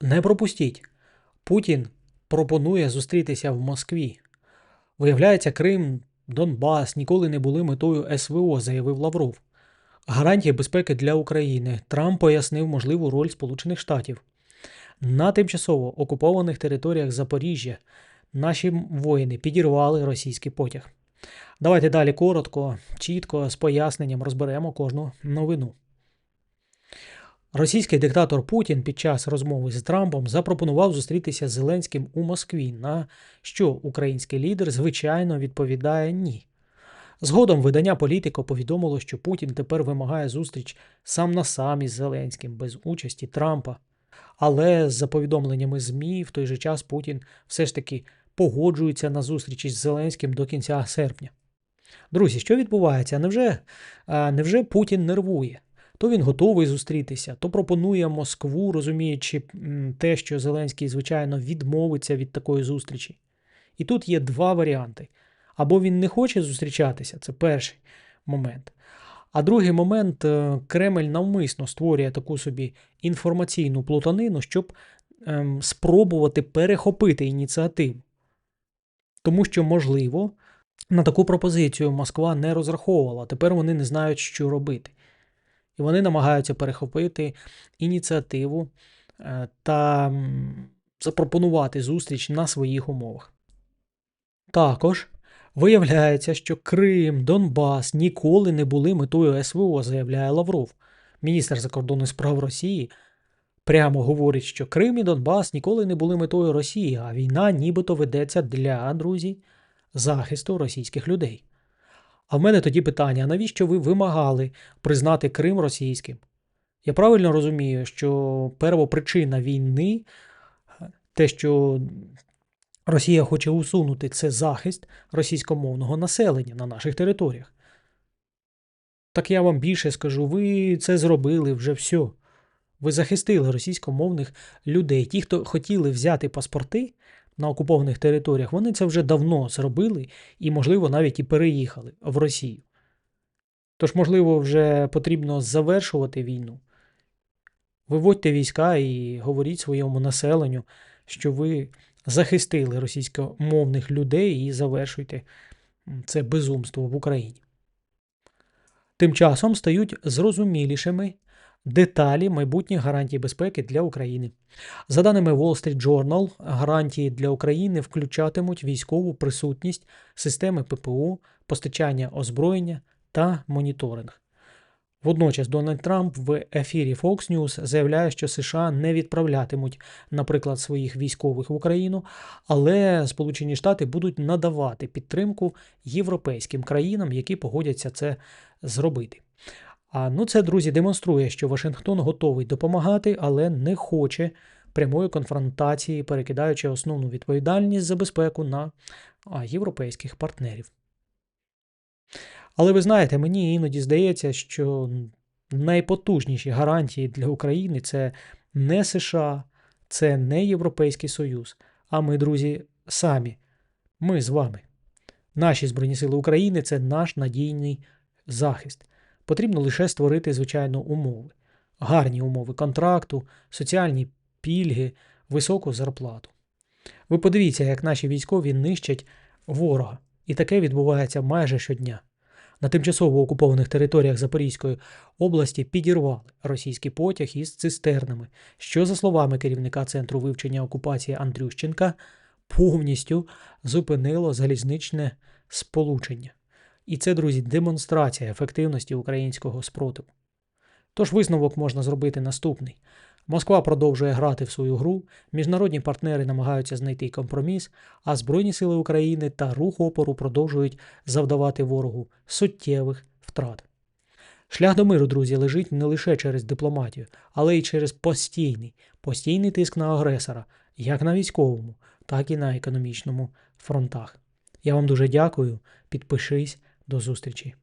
Не пропустіть. Путін пропонує зустрітися в Москві. Виявляється, Крим, Донбас ніколи не були метою СВО, заявив Лавров. Гарантії безпеки для України. Трамп пояснив можливу роль Сполучених Штатів. На тимчасово окупованих територіях Запоріжжя наші воїни підірвали російський потяг. Давайте далі коротко, чітко, з поясненням розберемо кожну новину. Російський диктатор Путін під час розмови з Трампом запропонував зустрітися з Зеленським у Москві, на що український лідер, звичайно, відповідає ні. Згодом видання Політико повідомило, що Путін тепер вимагає зустріч сам на сам із Зеленським без участі Трампа. Але за повідомленнями ЗМІ, в той же час Путін все ж таки погоджується на зустрічі з Зеленським до кінця серпня. Друзі, що відбувається? Невже, невже Путін нервує? То він готовий зустрітися, то пропонує Москву, розуміючи те, що Зеленський, звичайно, відмовиться від такої зустрічі. І тут є два варіанти. Або він не хоче зустрічатися, це перший момент. А другий момент е, Кремль навмисно створює таку собі інформаційну плутанину, щоб ем, спробувати перехопити ініціативу. Тому що, можливо, на таку пропозицію Москва не розраховувала. Тепер вони не знають, що робити. І вони намагаються перехопити ініціативу е, та запропонувати зустріч на своїх умовах. Також виявляється, що Крим, Донбас ніколи не були метою СВО, заявляє Лавров. Міністр закордонних справ Росії прямо говорить, що Крим і Донбас ніколи не були метою Росії, а війна нібито ведеться для, друзі, захисту російських людей. А в мене тоді питання: навіщо ви вимагали признати Крим російським? Я правильно розумію, що первопричина війни, те, що Росія хоче усунути, це захист російськомовного населення на наших територіях. Так я вам більше скажу, ви це зробили вже все. Ви захистили російськомовних людей. Ті, хто хотіли взяти паспорти на окупованих територіях, вони це вже давно зробили і, можливо, навіть і переїхали в Росію. Тож, можливо, вже потрібно завершувати війну. Виводьте війська і говоріть своєму населенню, що ви захистили російськомовних людей і завершуйте це безумство в Україні. Тим часом стають зрозумілішими деталі майбутніх гарантій безпеки для України. За даними Wall Street Journal, гарантії для України включатимуть військову присутність системи ППО, постачання озброєння та моніторинг. Водночас Дональд Трамп в ефірі Fox News заявляє, що США не відправлятимуть, наприклад, своїх військових в Україну, але Сполучені Штати будуть надавати підтримку європейським країнам, які погодяться це зробити. А ну це, друзі, демонструє, що Вашингтон готовий допомагати, але не хоче прямої конфронтації, перекидаючи основну відповідальність за безпеку на європейських партнерів. Але ви знаєте, мені іноді здається, що найпотужніші гарантії для України це не США, це не Європейський Союз, а ми, друзі, самі. Ми з вами. Наші Збройні Сили України це наш надійний захист. Потрібно лише створити, звичайно, умови, гарні умови контракту, соціальні пільги, високу зарплату. Ви подивіться, як наші військові нищать ворога, і таке відбувається майже щодня. На тимчасово окупованих територіях Запорізької області підірвали російський потяг із цистернами, що, за словами керівника Центру вивчення окупації Андрющенка, повністю зупинило залізничне сполучення. І це, друзі, демонстрація ефективності українського спротиву. Тож висновок можна зробити наступний: Москва продовжує грати в свою гру, міжнародні партнери намагаються знайти компроміс, а Збройні сили України та рух опору продовжують завдавати ворогу суттєвих втрат. Шлях до миру, друзі, лежить не лише через дипломатію, але й через постійний, постійний тиск на агресора, як на військовому, так і на економічному фронтах. Я вам дуже дякую. Підпишись. До зустрічі!